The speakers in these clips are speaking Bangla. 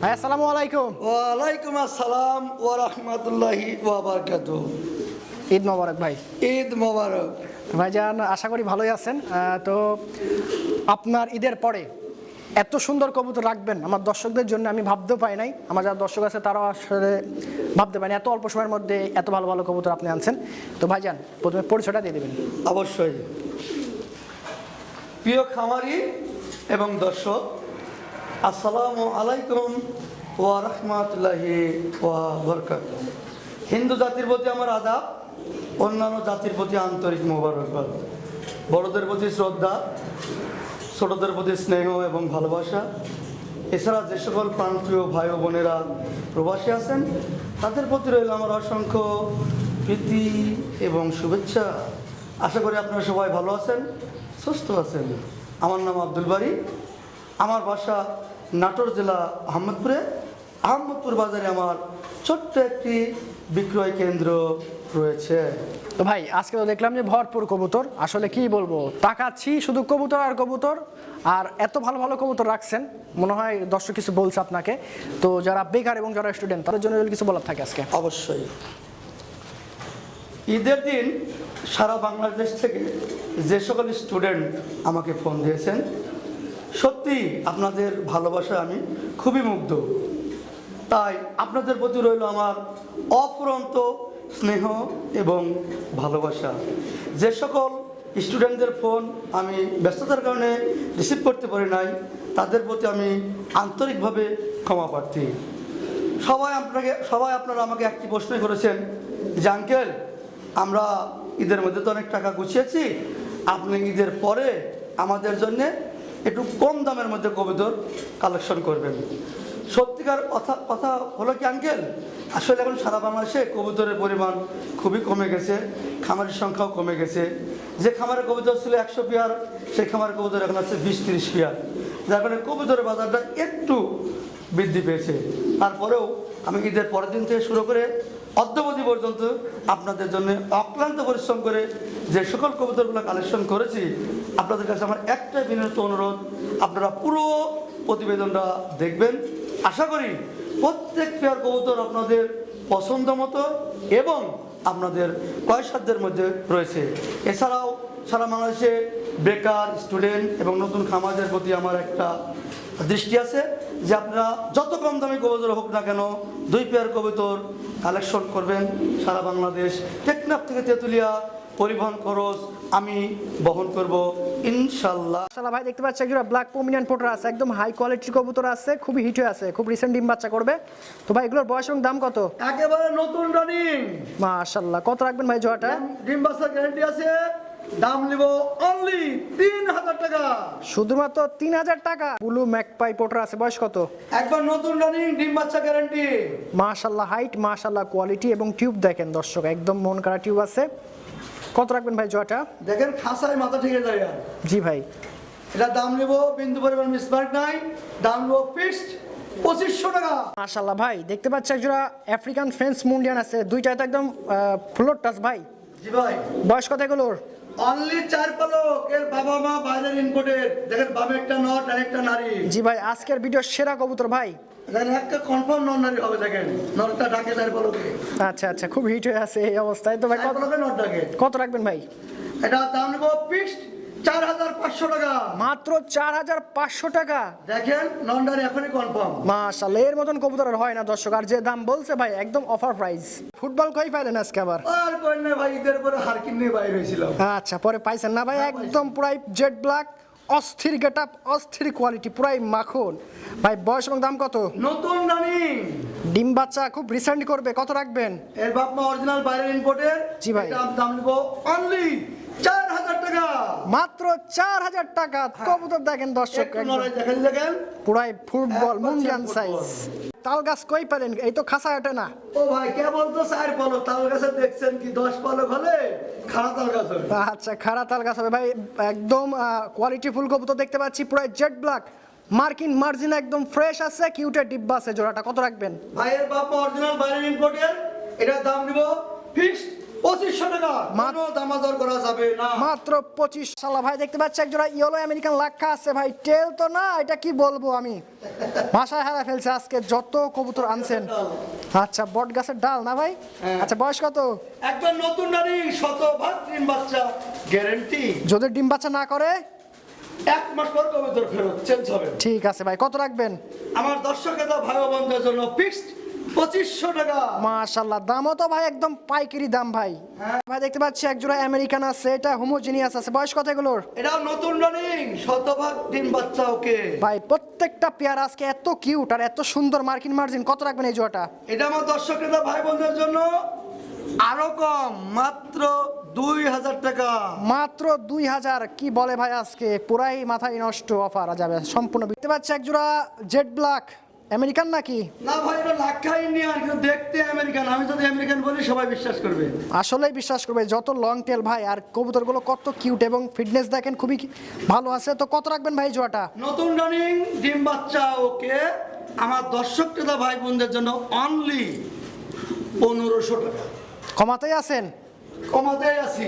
ভাই আসসালামু আলাইকুম। ওয়ালাইকুম আসসালাম ওয়া রাহমাতুল্লাহি ওয়া বারাকাতুহু। ঈদ মোবারক ভাই। ঈদ মোবারক। ভাইজান আশা করি ভালোই আছেন। তো আপনার ঈদের পরে এত সুন্দর কবুতর রাখবেন আমার দর্শকদের জন্য আমি ভাবতেও পাই নাই। আমার যারা দর্শক আছে তারাও আসলে ভাবতে পারেনি। এত অল্প সময়ের মধ্যে এত ভালো ভালো কবুতর আপনি আনছেন। তো ভাইজান প্রথমে পরিচয়টা দিয়ে দেবেন। অবশ্যই। প্রিয় খামারি এবং দর্শক আসসালামু আলাইকুম ওয়া রাহমাতুল্লাহি ওয়া বারাকাতুহু। হিন্দু জাতির প্রতি আমার আদাব, অন্যান্য জাতির প্রতি আন্তরিক মোবারকবাদ। বড়দের প্রতি শ্রদ্ধা, ছোটদের প্রতি স্নেহ এবং ভালোবাসা। এছাড়া যে সকল প্রাণপ্রিয় ভাই বোনেরা প্রবাসী আছেন, তাদের প্রতি রইল আমার অসংখ্য প্রীতি এবং শুভেচ্ছা। আশা করি আপনারা সবাই ভালো আছেন, সুস্থ আছেন। আমার নাম আব্দুল বাড়ি আমার বাসা নাটোর জেলা আহমদপুরে। আহমদপুর বাজারে আমার ছোট্ট একটি বিক্রয় কেন্দ্র রয়েছে। তো ভাই আজকে তো দেখলাম যে ভরপুর কবুতর। আসলে কি বলব? তাকাচ্ছি শুধু কবুতর আর কবুতর আর এত ভালো ভালো কবুতর রাখছেন। মনে হয় দর্শক কিছু বলছে আপনাকে। তো যারা বেকার এবং যারা স্টুডেন্ট তাদের জন্য কিছু বলার থাকে আজকে। অবশ্যই। ঈদের দিন সারা বাংলাদেশ থেকে যে সকল স্টুডেন্ট আমাকে ফোন দিয়েছেন সত্যি আপনাদের ভালোবাসা আমি খুবই মুগ্ধ। তাই আপনাদের প্রতি রইল আমার অফুরন্ত স্নেহ এবং ভালোবাসা। যে সকল স্টুডেন্টদের ফোন আমি ব্যস্ততার কারণে রিসিভ করতে পারি নাই, তাদের প্রতি আমি আন্তরিকভাবে ক্ষমা প্রার্থী। সবাই আপনাকে, সবাই আপনারা আমাকে একটি প্রশ্নই করেছেন যে, আঙ্কেল, আমরা ঈদের মধ্যে তো অনেক টাকা গুছিয়েছি, আপনি ঈদের পরে আমাদের জন্য একটু কম দামের মধ্যে কবিতর কালেকশন করবেন। সত্যিকার কথা কথা হলো কি আঙ্কেল আসলে এখন সারা বাংলাদেশে কবুতরের পরিমাণ খুবই কমে গেছে, খামারের সংখ্যাও কমে গেছে। যে খামারের কবুতর ছিল একশো পেয়ার, সেই খামারের কবুতর এখন আছে বিশ তিরিশ পেয়ার। যার কারণে কবুতরের বাজারটা একটু বৃদ্ধি পেয়েছে। তারপরেও আমি ঈদের পরের দিন থেকে শুরু করে অদ্যবধি পর্যন্ত আপনাদের জন্য অক্লান্ত পরিশ্রম করে যে সকল কবুতরগুলো কালেকশন করেছি, আপনাদের কাছে আমার একটাই বিনীত অনুরোধ, আপনারা পুরো প্রতিবেদনটা দেখবেন। আশা করি প্রত্যেক পেয়ার কবুতর আপনাদের পছন্দ মতো এবং আপনাদের কয়সাধ্যের মধ্যে রয়েছে। এছাড়াও সারা বাংলাদেশে বেকার স্টুডেন্ট এবং নতুন খামাজের প্রতি আমার একটা দৃষ্টি আছে। যে আপনারা যত কম দামি কবুতর হোক না কেন দুই পেয়ার কবুতর কালেকশন করবেন সারা বাংলাদেশ। টেকনাফ থেকে তেঁতুলিয়া পরিবহন খরচ আমি বহন করব ইনশাল্লাহ মাশাআল্লাহ ভাই দেখতে পাচ্ছি একজোড়া ব্ল্যাক পমিনিয়ান পোটার আছে একদম হাই কোয়ালিটির কবুতর আছে খুবই হিট হয়ে আছে খুব রিসেন্ট ডিম বাচ্চা করবে। তো ভাই এগুলোর বয়স এবং দাম কত? একেবারে নতুন রানিং মাশাআল্লাহ কত রাখবেন ভাই জোয়াটা ডিম বাচ্চার গ্যারান্টি আছে দাম নিব অনলি তিন হাজার শুধুমাত্র তিন হাজার টাকা। ব্লু ম্যাকপাই পোটার আছে বয়স কত? একবার নতুন রানিং ডিম বাচ্চা গ্যারান্টি মাশাআল্লাহ হাইট মাশাআল্লাহ কোয়ালিটি এবং টিউব দেখেন দর্শক একদম মন করা টিউব আছে। কত রাখবেন ভাই জয়টা? দেখেন খাসায় মাথা থেকে যায় জি ভাই। এটা দাম নেব বিন্দু পরিমাণ মিসমার্ক নাই দাম নেব ফিক্সড পঁচিশশো টাকা। মাশাআল্লাহ ভাই দেখতে পাচ্ছি একজোড়া আফ্রিকান ফেন্স মুন্ডিয়ান আছে দুইটা তো একদম ফ্লোর টাচ ভাই। জি ভাই। বয়স কত এগুলোর? অনলি চার পালক এর বাবা মা বাইরের ইনপোর্টেড দেখেন বাবা একটা নট আর একটা নারী। জি ভাই আজকের ভিডিও সেরা কবুতর ভাই। একটা কনফার্ম নন নারী হবে দেখেন। নটটা ডাকে চার পালকে আচ্ছা আচ্ছা খুব হিট হয়ে আছে এই অবস্থায়। তো ভাই কত নট ডাকে। কত রাখবেন ভাই? এটা দাম নেব ফিক্সড চার হাজার পাঁচশো টাকা। মাত্র চার হাজার পাঁচশো টাকা। দেখেন নন এখনই কনফার্ম মাশাআল্লাহ এর মতন কবুতর হয় না দর্শক। আর যে দাম বলছে ভাই একদম অফার প্রাইস ফুটবল কই পাইলেন আজকে আবার? আর কই না ভাই ঈদের পরে হারকিন নিয়ে বাইরে হয়েছিলাম। আচ্ছা পরে পাইছেন না ভাই? একদম পুরাই জেড ব্ল্যাক অস্থির গেট আপ অস্থির কোয়ালিটি পুরাই মাখন। ভাই বয়স এবং দাম কত? নতুন রানিং। ডিম বাচ্চা খুব রিসেন্ট করবে কত রাখবেন? এর বাপ মা অরিজিনাল বাইরের ইম্পোর্টের জি ভাই। দাম নিব অনলি চার হাজার টাকা। মাত্র চার হাজার টাকা। কবুতর দেখেন দর্শক দেখেন পুরাই ফুটবল মুন্ডিয়ান সাইজ তাল গাছ কই পেলেন? এই তো খাসা ওঠে না। ও ভাই কে বলতো চার পলক। তাল গাছে দেখছেন কি দশ পলক হলে খাড়া তাল গাছ হয়। আচ্ছা খাড়া তাল গাছ হবে। ভাই একদম কোয়ালিটি ফুল কবুতর দেখতে পাচ্ছি পুরাই জেড ব্ল্যাক মার্কিন মার্জিন একদম ফ্রেশ আছে কিউটের ডিব্বা আছে জোড়াটা। কত রাখবেন? ভাইয়ের বাপ অরিজিনাল বাইরের ইম্পোর্টের এটার দাম নিব ফিক্সড পঁচিশশো টাকা মাত্র- দামাদর করা যাবে না। মাত্র পঁচিশ সাল্লাহ ভাই দেখতে পাচ্ছি একজোড়া ইয়েলো আমেরিকান লাক্ষা আছে। ভাই টেল তো না এটা কি বলব আমি? ভাষায় হারা ফেলছে আজকে যত কবুতর আনছেন। আচ্ছা বট গাছের ডাল না ভাই? হ্যাঁ। আচ্ছা বয়স কত? একবার নতুন নারী শতভাগ তিন বাচ্চা গ্যারেন্টি যদি ডিম বাচ্চা না করে? এক মাস পর কবুতর ফেরত চেঞ্জ হবে। ঠিক আছে ভাই কত রাখবেন? আমার দর্শকেরা ভাই জন্য ফিক্সড পঁচিশশো টাকা। মাশাল্লাহ দামও তো ভাই একদম পাইকারি দাম ভাই। হ্যাঁ। ভাই দেখতে পাচ্ছি একজোড়া আমেরিকান আছে এটা হোমোজিনিয়াস আছে। বয়স কত এগুলোর? এটা নতুন রানিং শতভাগ ডিম বাচ্চা ওকে। ভাই প্রত্যেকটা পেয়ার আজকে এত কিউট আর এত সুন্দর মার্কিন মার্জিন কত রাখবেন এই জোড়াটা? এটা আমার ভাই বোনদের জন্য আরও কম মাত্র দুই হাজার টাকা। মাত্র দুই হাজার কি বলে ভাই আজকে? পুরাই মাথায় নষ্ট অফার যাবে সম্পূর্ণ। দেখতে পাচ্ছি একজোড়া জেড ব্ল্যাক আমেরিকান নাকি? না ভাই এটা লাক্ষা ইন্ডিয়ান কিন্তু দেখতে আমেরিকান। আমি যদি আমেরিকান বলি সবাই বিশ্বাস করবে। আসলেই বিশ্বাস করবে যত লং টেল ভাই আর কবুতরগুলো কত কিউট এবং ফিটনেস দেখেন খুবই ভালো আছে। তো কত রাখবেন ভাই জোড়াটা নতুন রানিং ডিম বাচ্চা ওকে। আমার দর্শক ক্রেতা ভাই বোনদের জন্য অনলি পনেরোশো টাকা। কমাতেই আছেন? কমাতেই আছি।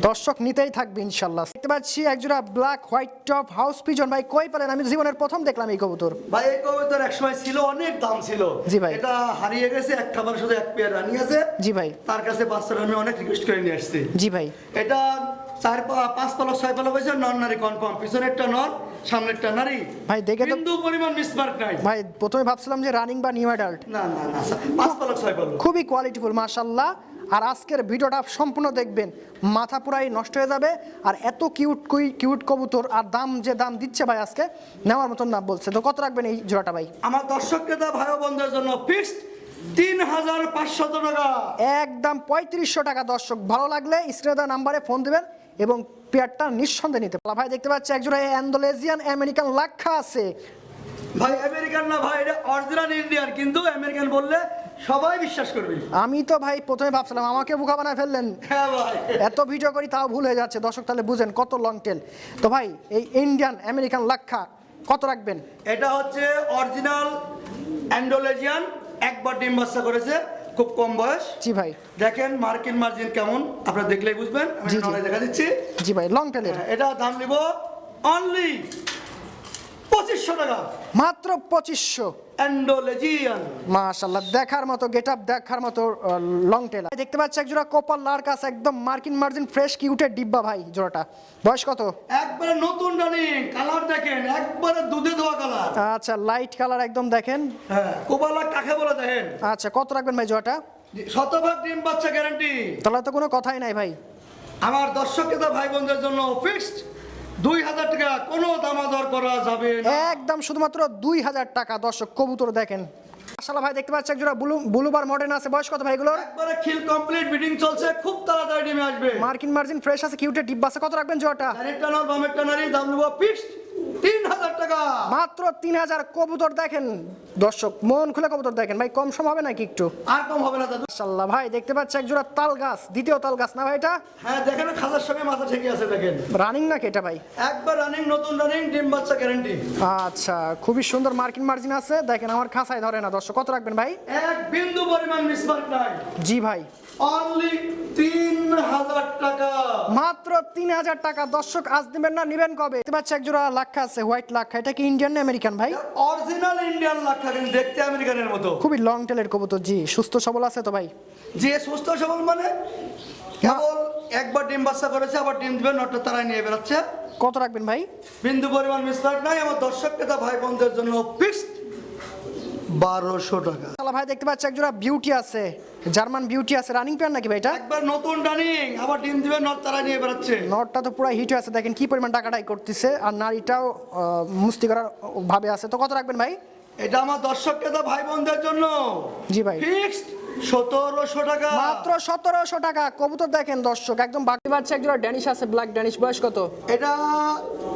দর্শক নিতেই থাকবে ইনশাল্লাহ দেখতে পাচ্ছি একজোড়া black white top house pigeon ভাই কই পেলেন? আমি জীবনের প্রথম দেখলাম এই কবুতর। ভাই এই কবিতার এক সময় ছিল অনেক দাম ছিল। জি ভাই। এটা হারিয়ে গেছে এক খাবার শুধু এক পেয়ার রানি আছে। জি ভাই। তার কাছে বাচ্চারা আমি অনেক রিকোয়েস্ট করে নিয়ে আসছি। জি ভাই। এটা চার পাঁচ পালক ছয় পালক হয়েছে নন নারী কনফার্ম পিছনেরটা নর সামনেরটা নারী। ভাই, দেখে তো- বিন্দু পরিমাণ মিসমার্ক নাই। ভাই প্রথমে ভাবছিলাম যে রানিং বা নিউ অ্যাডাল্ট না না না পাঁচ পালক ছয় পালক খুবই কোয়ালিটিফুল মাশাল্লাহ আর আজকের ভিডিওটা সম্পূর্ণ দেখবেন। মাথা পুরাই নষ্ট হয়ে যাবে। আর এত কিউট কুই কিউট কবুতর আর দাম যে দাম দিচ্ছে ভাই আজকে নেওয়ার মতন দাম বলছে। তো কত রাখবেন এই জোড়াটা ভাই? আমার দর্শক ক্রেতা ভাই বন্ধুদের জন্য ফিক্সড তিন হাজার পাঁচশত টাকা। একদম পঁয়ত্রিশশো টাকা দর্শক। ভালো লাগলে স্ক্রিনে নাম্বারে ফোন দিবেন এবং পেয়ারটা নিঃসন্দেহে নিতে পারবেন। ভাই দেখতে পাচ্ছি একজোড়া অ্যান্ডোলেজিয়ান আমেরিকান লাক্ষা আছে। ভাই আমেরিকান না ভাই এটা অরিজিনাল ইন্ডিয়ান কিন্তু আমেরিকান বললে সবাই বিশ্বাস করবে। আমি তো ভাই প্রথমে ভাবছিলাম আমাকে বোকা বানায় ফেললেন। হ্যাঁ ভাই। এত ভিডিও করি তাও ভুল হয়ে যাচ্ছে। দর্শক তাহলে বুঝেন কত লং টেল তো ভাই এই ইন্ডিয়ান আমেরিকান লাক্ষা কত রাখবেন? এটা হচ্ছে অরিজিনাল অ্যান্ডোলেজিয়ান একবার ডিম বাচ্চা করেছে খুব কম বয়স। জি ভাই। দেখেন মার্কিন মার্জিন কেমন আপনারা দেখলেই বুঝবেন। আমি দেখা দিচ্ছি জি ভাই লং টেলের হ্যাঁ, এটা দাম নিব অনলি পঁচিশশো টাকা। মাত্র পঁচিশশো। অ্যান্ডোলেজিয়ান। মাশাল্লাহ দেখার মতো গেট আপ দেখার মতো লং টেল দেখতে পাচ্ছি এক জোড়া কোপার লার্কাস একদম মার্কিন মার্জিন ফ্রেশ কিউটের ডিব্বা ভাই জোড়াটা। বয়স কত? একবারে নতুন রানিং কালার দেখেন একবারে দুধে ধোয়া কালার। আচ্ছা লাইট কালার একদম দেখেন। হ্যাঁ কোবালা কাকে বলে দেখেন? আচ্ছা কত রাখবেন ভাই জোড়াটা? শতভাগ ডিম বাচ্চা গ্যারান্টি তাহলে তো কোনো কথাই নাই ভাই। আমার দর্শককে ভাই বোনদের জন্য ফিক্সড দুই হাজার টাকা কোনো দামাদর করা যাবে একদম শুধুমাত্র দুই হাজার টাকা। দর্শক কবুতর দেখেন। মাশাল্লাহ ভাই দেখতে পাচ্ছি এক জোড়া ব্লু ব্লুবার মডার্ন আছে। বয়স কত ভাই এগুলোর একবারে খিল কমপ্লিট বিডিং চলছে। খুব তাড়াতাড়ি ডিমে আসবে। মার্কিন মার্জিন ফ্রেশ আছে কিউটের ডিব্বা আছে। কত রাখবেন জোড়াটা? চারিটা নর বামেরটা নারী দাম নেব ফিক্সড তিন হাজার টাকা। মাত্র তিন হাজার কবুতর দেখেন দর্শক মন খুলে কবুতর দেখেন। ভাই কম সম হবে নাকি একটু? আর কম হবে না দাদু। মাশাল্লাহ ভাই দেখতে পাচ্ছি এক জোড়া তাল গাছ দ্বিতীয় তাল গাছ না ভাই এটা? হ্যাঁ দেখেন খাজার সঙ্গে মাথা ঠেকে আছে দেখেন। রানিং নাকি এটা ভাই? একবার রানিং নতুন রানিং ডিম বাচ্চা গ্যারান্টি আচ্ছা খুবই সুন্দর মার্কিন মার্জিন আছে। দেখেন আমার খাসায় ধরে না দর্শক কত রাখবেন ভাই? এক বিন্দু পরিমাণ মিসমার্ক নাই। জি ভাই। অনলি তিন হাজার টাকা। মাত্র তিন হাজার টাকা। দর্শক আজ দিবেন না নিবেন কবে? দেখতে পাচ্ছি এক জোড়া লাক্ষা আছে হোয়াইট লাক্ষা। এটা কি ইন্ডিয়ান না আমেরিকান ভাই? অরিজিনাল ইন্ডিয়ান লাক্ষা কিন্তু দেখতে আমেরিকানের মতো। খুবই লং টেলের কবুতর জি। সুস্থ সবল আছে তো ভাই? যে সুস্থ সবল মানে কেবল একবার ডিম বাচ্চা করেছে আবার ডিম দিবে নটা তারাই নিয়ে কত রাখবেন ভাই? বিন্দু পরিমাণ মিসমার্ক নাই। আমার দর্শক ক্রেতা ভাই বোনদের জন্য ফিক্সড বারোশো টাকা। তাহলে ভাই দেখতে পাচ্ছি একজোড়া বিউটি আছে। জার্মান বিউটি আছে। রানিং প্যান নাকি ভাই এটা? একবার নতুন রানিং আবার ডিম দিবে নট তারা নিয়ে বেড়াচ্ছে। নটটা তো পুরো হিট আছে দেখেন কি পরিমাণ টাকাটাই করতেছে। আর নারীটাও মুস্তি করার ভাবে আছে। তো কত রাখবেন ভাই? এটা আমার দর্শক তো ভাই বোনদের জন্য। জি ভাই। ফিক্সড সতেরোশো টাকা। মাত্র সতেরোশো টাকা। কবুতর দেখেন দর্শক একদম বাকি বাচ্চা ড্যানিশ আছে ব্ল্যাক ড্যানিশ। বয়স কত? এটা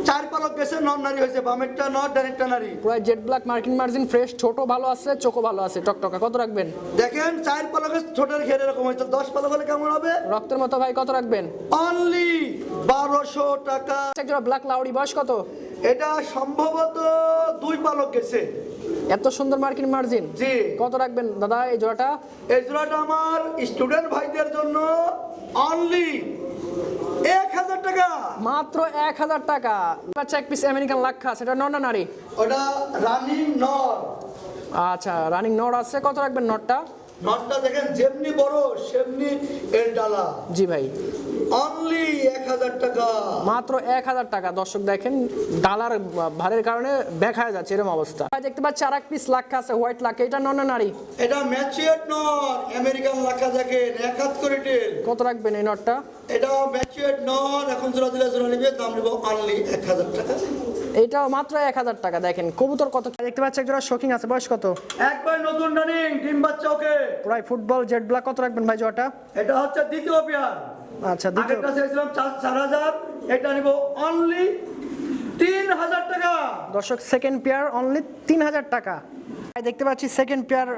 চার পালক গেছে নন নারী হয়েছে বামেরটা নট ডানেরটা নারী। পুরো জেড ব্ল্যাক মার্কিন মার্জিন ফ্রেশ ছোট ভালো আছে চোখো ভালো আছে। টকটকা কত রাখবেন? দেখেন চার পালকের ছোটের ঘের এরকম হয়েছে দশ পালক হলে কেমন হবে? রক্তের মতো ভাই কত রাখবেন? অনলি বারোশো টাকা। ব্ল্যাক লাউডি বয়স কত? এটা সম্ভবত দুই পালক গেছে। এত সুন্দর মার্কিন মার্জিন জি। কত রাখবেন দাদা এই জোড়াটা? এই জোড়াটা আমার স্টুডেন্ট ভাইদের জন্য অনলি এক হাজার টাকা। মাত্র এক হাজার টাকা। এক পিস আমেরিকান লাক্ষা সেটা নর না নারী? ওটা রানিং নর। আচ্ছা রানিং নট আছে। কত রাখবেন নটটা নটটা দেখেন যেমনি বড় সেমনি এর ডালা। জি ভাই। অনলি এক হাজার টাকা। মাত্র এক হাজার টাকা। দর্শক দেখেন ডালার ভারের কারণে দেখা যাচ্ছে এরকম অবস্থা। দেখতে পাচ্ছি আর এক পিস লাক্ষা আছে হোয়াইট লাক্ষা এটা নর না নারী। এটা ম্যাচিওর নর আমেরিকান লাখা দেখেন এক হাত করে টেল কত রাখবেন এই নটটা এটা ম্যাচিওর নর এখন জোড়া দিলে জোড়া নিবে দাম নিব অনলি এক হাজার টাকা। এটাও মাত্র এক হাজার টাকা দেখেন কবুতর কত দেখতে পাচ্ছি একজোড়া শোকিং আছে বয়স কত? একবার নতুন রানিং ডিম বাচ্চা ওকে। প্রায় ফুটবল জেড ব্ল্যাক কত রাখবেন ভাই জোড়াটা? এটা হচ্ছে দ্বিতীয় পেয়ার। আচ্ছা দ্বিতীয়। আগেরটা চেয়েছিলাম চার হাজার এটা নিব অনলি তিন হাজার টাকা। দর্শক সেকেন্ড পেয়ার অনলি তিন হাজার টাকা। দেখতে পাচ্ছি সেকেন্ড পেয়ার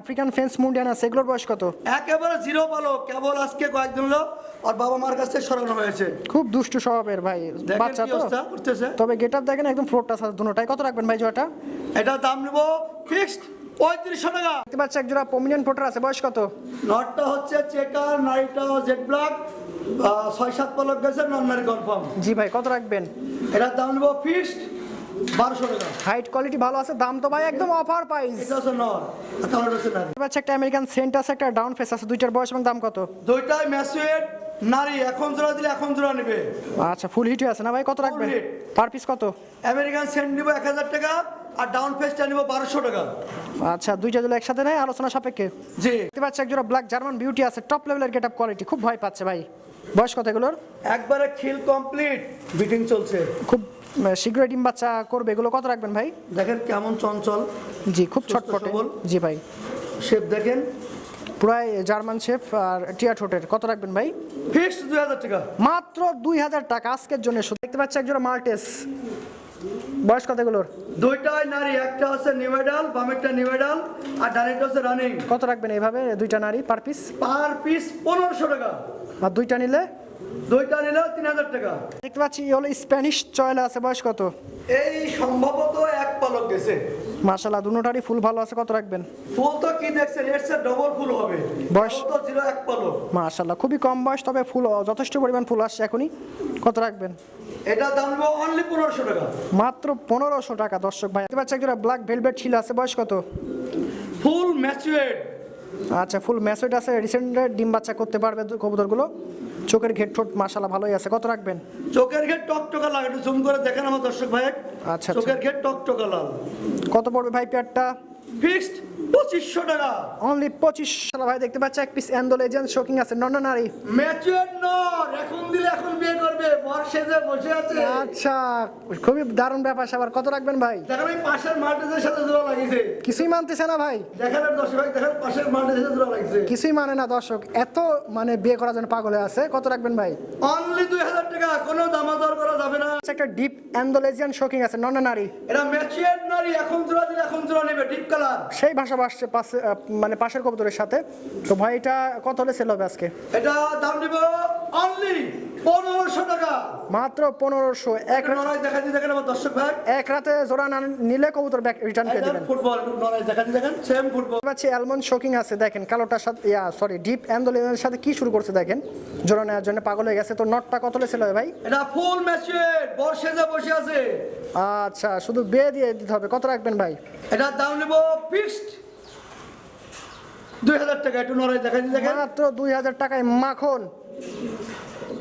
আফ্রিকান ফেন্স মুন্ডিয়ান আছে এগুলোর বয়স কত? একেবারে জিরো বলো কেবল আজকে কয়েকদিন হলো আর বাবা মার কাছ থেকে সরানো হয়েছে। খুব দুষ্টু স্বভাবের ভাই বাচ্চা তো। করতেছে। তবে গেট আপ দেখেন একদম ফ্লোরটা আছে দুটোটাই কত রাখবেন ভাই জোড়াটা? এটা দাম নিব ফিক্সড পঁয়ত্রিশশো টাকা। দেখতে পাচ্ছি এক জোড়া পমিনিয়ন ফোটার আছে বয়স কত? নটটা হচ্ছে চেকার নাইটটা জেড ব্ল্যাক ছয় সাত পলক গেছে নন কনফার্ম জি ভাই কত রাখবেন? এটার দাম নিব ফিক্সড বারোশো টাকা। হাইট কোয়ালিটি ভালো আছে দাম তো ভাই একদম অফার প্রাইস এটা হচ্ছে নর আর হচ্ছে নারী। দেখতে একটা আমেরিকান সেন্ট আছে একটা ডাউন ফেস আছে দুইটার বয়স এবং দাম কত? দুইটাই ম্যাচুয়েট নারী এখন জোড়া দিলে এখন জোড়া নেবে। আচ্ছা ফুল হিটে আছে না ভাই? কত রাখবেন। পার পিস কত? আমেরিকান সেন্ট নিব এক হাজার টাকা আর ডাউন ফেসটা নিব বারোশো টাকা। আচ্ছা দুইটা যদি একসাথে নেয় আলোচনা সাপেক্ষে। জি। দেখতে পাচ্ছি একজোড়া ব্ল্যাক জার্মান বিউটি আছে টপ লেভেলের গেট আপ কোয়ালিটি খুব ভয় পাচ্ছে ভাই। বয়স কত এগুলোর? একবারে খিল কমপ্লিট বিটিং চলছে। খুব শীঘ্রই ডিম বাচ্চা করবে এগুলো কত রাখবেন ভাই? দেখেন কেমন চঞ্চল। জি খুব ছটপটে জি ভাই। শেপ দেখেন। পুরাই জার্মান শেফ আর টিয়া ঠোঁটের। কত রাখবেন ভাই? ফিক্সড দুই হাজার টাকা। মাত্র দুই হাজার টাকা আজকের জন্য। শুধু দেখতে পাচ্ছি একজোড়া মাল্টেস। বয়স কত এগুলোর? দুইটাই নারী একটা হচ্ছে নিউমেডাল বামেরটা নিউমেডাল আর ডানেরটা হচ্ছে রানিং। কত রাখবেন এইভাবে? দুইটা নারী পার পিস? পার পিস পনেরোশো টাকা। আর দুইটা নিলে? দুইটা নিলে তিন হাজার টাকা। দেখতে পাচ্ছি হলো স্প্যানিশ চয়লা আছে বয়স কত? এই সম্ভবত এক পালক গেছে। মাশাল্লাহ দুটারই ফুল ভালো আছে কত রাখবেন? ফুল তো কি দেখছেন? এর চেয়ে ডবল ফুল হবে। বয়স? তো জিরো এক পালক। মাশাল্লাহ খুবই কম বয়স তবে ফুল যথেষ্ট পরিমাণ ফুল আসছে এখনই। কত রাখবেন? এটা দাম নেব অনলি পনেরোশো টাকা। মাত্র পনেরোশো টাকা দর্শক ভাই। দেখতে পাচ্ছি একজোড়া ব্ল্যাক ভেলভেট ছিল আছে বয়স কত? ফুল ম্যাচুয়েড আচ্ছা ফুল ম্যাসেজ আছে রিসেন্ট ডিম বাচ্চা করতে পারবে কবুতরগুলো। চোখের ঘেট ঠোঁট মাসালা ভালোই আছে। কত রাখবেন? চোখের ঘের টকটকা লাল একটু জুম করে দেখেন আমার দর্শক ভাই। আচ্ছা, চোখের ঘের টকটকা লাল। কত পড়বে ভাই পেয়ারটা? ফিক্সড? পঁচিশশো টাকা। অনলি পঁচিশ ভাই দেখতে পাচ্ছি এক পিস অ্যান্ডো লেজেন্ড শোকিং আছে নন নারী এখন দিলে এখন বিয়ে করবে বর সেজে বসে আছে। আচ্ছা খুবই দারুণ ব্যাপার কত রাখবেন ভাই? দেখেন পাশের মার্টেজের সাথে জোড়া লাগিয়েছে। কিছুই মানতেছে না ভাই। দেখেন দর্শক ভাই দেখেন পাশের মার্টেজের সাথে জোড়া লাগিয়েছে। কিছুই মানে না দর্শক এত মানে বিয়ে করার জন্য পাগল হয়ে আছে কত রাখবেন ভাই? অনলি দুই হাজার টাকা কোনো দামাদর করা যাবে না। আচ্ছা, একটা ডিপ অ্যান্ডোলেজিয়ান শোকিং আছে নন নারী এটা ম্যাচুয়েড নারী এখন জোড়া দিলে এখন জোড়া নেবে ডিপ কালার সেই ভাষা বাসছে পাশে মানে পাশের কবুতরের সাথে। তো ভাই এটা কত হলে সেল হবে আজকে? এটা দাম নিব অনলি পনেরোশো টাকা। মাত্র পনেরোশো। এক একটা নড়াই দেখা দিয়ে দেখেন আমার দর্শক ভাই। এক রাতে জোড়া না নিলে কবুতর ব্যাক রিটার্ন করে এটা দেবেন। ফুটবল নড়াই দেখা দিয়ে দেখেন সেম ফুটবল পাচ্ছি অ্যালমন্ড শোকিং আছে দেখেন কালোটার সাথে ইয়া সরি ডিপ অ্যান্ডোলেজের সাথে কি শুরু করছে দেখেন। জোড়া নেওয়ার জন্য পাগল হয়ে গেছে তো নটটা কত হবে ভাই? এটা ফুল ম্যাচুয়েড বর সেজে বসে আছে। আচ্ছা শুধু বিয়ে দিয়ে দিতে হবে। কত রাখবেন ভাই? এটার দাম নেব ফিক্সড দুই হাজার টাকা একটু নড়াই দেখা দেখেন। মাত্র দুই হাজার টাকায় মাখন।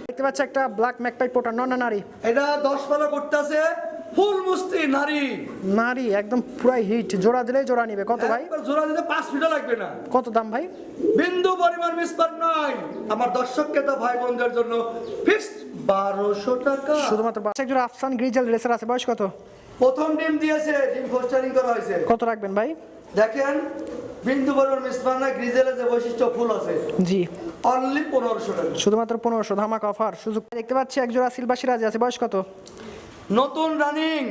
দেখতে পাচ্ছি একটা ব্ল্যাক ম্যাকপাই পোটা নন নারী। এটা দশ পালা করতেছে ফুল মুস্তি নারী। নারী একদম পুরাই হিট জোড়া দিলেই জোড়া নিবে। কত ভাই? জোড়া দিতে পাঁচ ফিটা লাগবে না। কত দাম ভাই? বিন্দু পরিমাণ মিসপার নাই আমার দর্শককে তো ভাই বোনদের জন্য ফিক্সড বারোশো টাকা। শুধুমাত্র বাচ্চা আফসান গ্রিজেল রেসার আছে বয়স কত? প্রথম ডিম দিয়েছে ডিম ফোস্টারিং করা হয়েছে। কত রাখবেন ভাই? দেখেন বিন্দু পরিমাণ মিসপার না গ্রিজেলের যে বৈশিষ্ট্য ফুল আছে জি। অনলি পনেরোশো টাকা। শুধুমাত্র পনেরোশো ধামাক অফার। সুযোগ দেখতে পাচ্ছি একজোড়া সিলভা সিরাজি আছে। বয়স কত? নতুন রানিং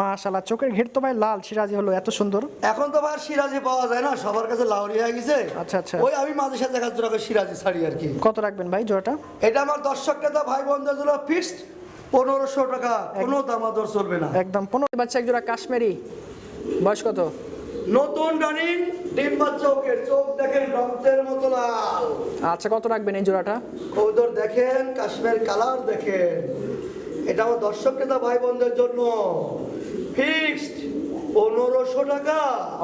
মাশাল্লাহ চোখের ঘের তো ভাই লাল সিরাজি হলো এত সুন্দর। এখন তো ভাই সিরাজি পাওয়া যায় না সবার কাছে লাউরি হয়ে গেছে। আচ্ছা, আচ্ছা। ওই আমি মাঝে সাথে দেখা যাচ্ছে সিরাজি ছাড়ি আর কি। কত রাখবেন ভাই জোড়াটা? এটা আমার দর্শককে তো ভাই বোনদের জন্য ফিক্সড পনেরোশো টাকা কোনো দামাদর চলবে না। একদম পনেরো বাচ্চা একজোড়া কাশ্মীরি বয়স কত? নতুন রানিং ডিম বাচ্চা ওকে চোখ দেখেন রক্তের মতো লাল। আচ্ছা কত রাখবেন এই জোড়াটা? কবুতর দেখেন কাশ্মীর কালার দেখেন। এটা আমার দর্শক ক্রেতা ভাই বোনদের জন্য। ফিক্সড। পনেরোশো টাকা।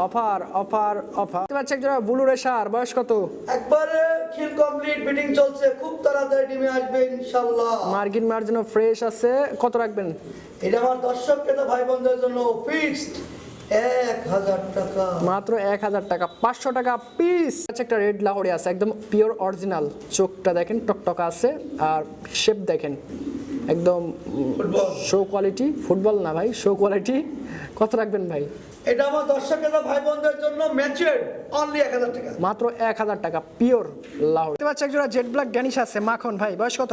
Offer offer offer. দেখতে পাচ্ছি এক জোড়া ব্লু রেশার বয়স কত? একবারে খিল কমপ্লিট মিটিং চলছে খুব তাড়াতাড়ি ডিমে আসবে মার্কিন মার্জিনও ফ্রেশ আছে কত রাখবেন? এটা আমার দর্শক ক্রেতা ভাই বোনদের জন্য ফিক্সড মাত্র এক হাজার টাকা পাঁচশো টাকা পিস একটা রেড লাহোরি আছে একদম পিওর অরিজিনাল চোখটা দেখেন টকটকা আছে আর শেপ দেখেন। একদম ফুটবল শো কোয়ালিটি ফুটবল না ভাই শো কোয়ালিটি কত রাখবেন ভাই? এটা আমার দর্শক ভাই বোনদের জন্য ম্যাচুয়ার অনলি এক হাজার টাকা। মাত্র এক হাজার টাকা পিওর লাহোরি দেখতে পাচ্ছি একজোড়া জেড ব্ল্যাক ড্যানিশ আছে মাখন ভাই বয়স কত?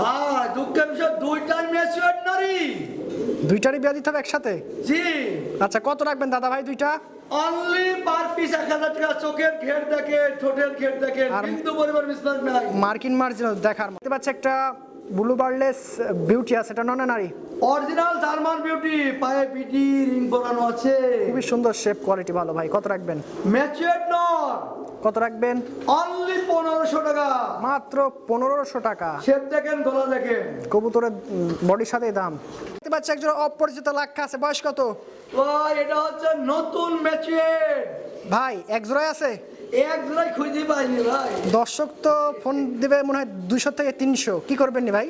ভাই দুঃখের বিষয় দুইটাই ম্যাচুয়ার নারী। দুইটারই বিয়া দিতে হবে একসাথে? জি। আচ্ছা কত রাখবেন দাদা ভাই দুইটা? অনলি পার পিস এক হাজার টাকা চোখের ঘের দেখে ঠোঁটের ঘের দেখে কিন্তু পরিবার মিসমার্ক নাই। মার্কিন মার্জিন দেখার। দেখতে পাচ্ছি একটা ব্লু বার্লেস বিউটি আছে এটা নন নারী। অরিজিনাল জার্মান বিউটি পায়ে পিটি রিং পরানো আছে। খুবই সুন্দর শেপ কোয়ালিটি ভালো ভাই কত রাখবেন? ম্যাচুয়ার নর। কত রাখবেন? অনলি পনেরোশো টাকা। মাত্র পনেরোশো টাকা। শেপ দেখেন গলা দেখেন। কবুতরের বডির সাথে দাম। দেখতে পাচ্ছি একজন অপরিচিত লাক্ষা আছে বয়স কত? ভাই এটা হচ্ছে নতুন ম্যাচুয়ার ভাই এক জোড়ায় আছে? দর্শক তো ফোন দিবে মনে হয় দুইশো থেকে তিনশো। কি করবেন নি ভাই?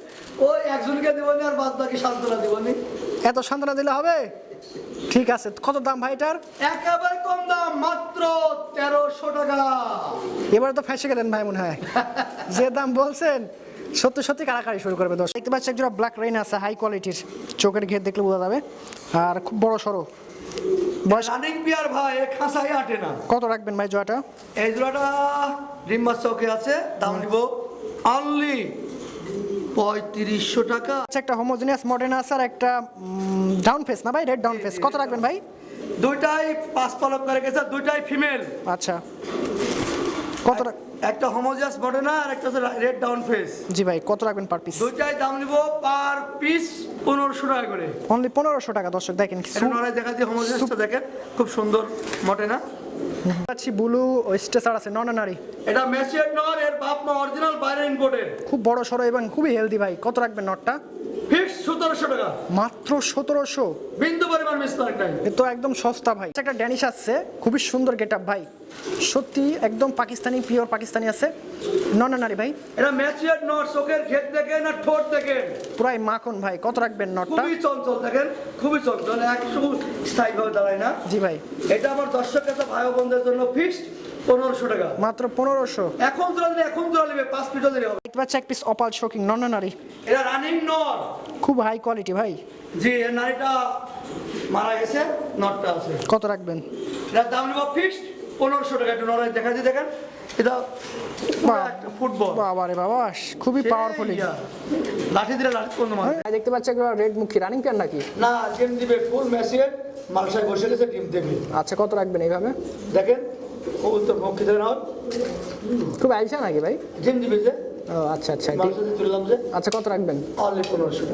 ওই একজনকে দিবনি আর বাদ বাকি সান্ত্বনা দিবনি এত সান্ত্বনা দিলে হবে? ঠিক আছে কত দাম ভাই এটার? একেবারে কম দাম মাত্র তেরোশো টাকা। এবারে তো ফেসে গেলেন ভাই মনে হয়। যে দাম বলছেন সত্যি সত্যি কারাকারি শুরু করবে দশ দেখতে পাচ্ছি একজোড়া ব্ল্যাক রেইন আছে হাই কোয়ালিটির চোখের ঘের দেখলে বোঝা যাবে। আর খুব বড় সড়ো বয়স রানিং পিয়ার ভাই খাঁচাই আটে না। কত রাখবেন ভাই জোয়াটা এই জোড়াটা রিম্বা চৌকে আছে দাম নিব অনলি পঁয়ত্রিশশো টাকা। আচ্ছা একটা হোমোজিনিয়াস মডার্ন আছে আর একটা ডাউন ফেস না ভাই? রেড ডাউন ফেস কত রাখবেন ভাই? দুইটাই পাঁচ পালক করে গেছে দুইটাই ফিমেল আচ্ছা। কত রাখ- একটা হোমোজিয়াস বডেনা আর একটা হচ্ছে রেড ডাউন ফেস জি ভাই কত রাখবেন পার পিস দুইটাই দাম নিব পার পিস পনেরোশো টাকা করে। অনলি পনেরোশো টাকা দর্শক দেখেন দেখা দিয়ে হোমোজিয়াসটা দেখেন খুব সুন্দর মটেনা পাচ্ছি ব্লু স্টেসার আছে নন নারী এটা মেসিয়ার নর এর বাপ মা অরিজিনাল বাইরে ইম্পোর্টেড খুব বড় সড়ো এবং খুবই হেলদি ভাই কত রাখবেন নটটা? ফিক্স সতেরোশো টাকা। মাত্র সতেরোশো? বিন্দু পরিমাণ নাই এ তো একদম সস্তা ভাই। একটা ড্যানিশ আছে খুবই সুন্দর গেট ভাই। সত্যি একদম পাকিস্তানি পিওর পাকিস্তানি আছে। নন নারী ভাই। এটা ম্যাচিয়ার নর চোখের ক্ষেত দেখেন আর ঠোঁট দেখেন। পুরাই মাখন ভাই কত রাখবেন নটটা খুবই চঞ্চল দেখেন খুবই চঞ্চল একটু স্থায়ীভাবে দাঁড়ায় না। জি ভাই। এটা আমার দর্শক কাছে ভাই বোনদের জন্য ফিক্সড পনেরোশো টাকা। মাত্র পনেরোশো। এখন জোড়া দিলে এখন জোড়া নেবে পাঁচ মিটার দিলে হবে। দেখতে পাচ্ছি এক পিস অপাল শোকিং নন নারী? এটা রানিং নর। খুব হাই কোয়ালিটি ভাই। জি এর নারীটা মারা গেছে নটটা আছে। কত রাখবেন? এটার দাম নেব ফিক্সড পনেরোশো টাকা একটু নড়াই দেখা দিয়ে দেখেন। এটা ফুটবল বাবা রে বাবা খুবই পাওয়ারফুল ইয়া। লাঠি দিলে লাঠি কোন মার দেখতে পাচ্ছি একটা রেড মুখী রানিং প্যান নাকি? না ডিম দিবে ফুল মালসায় বসে গেছে ডিম দেবে আচ্ছা কত রাখবেন এইভাবে? দেখেন। খুব আইসা নাকি ভাই? ডিম দিবে যে? ও আচ্ছা আচ্ছা। আচ্ছা কত রাখবেন? অনলি পনেরোশো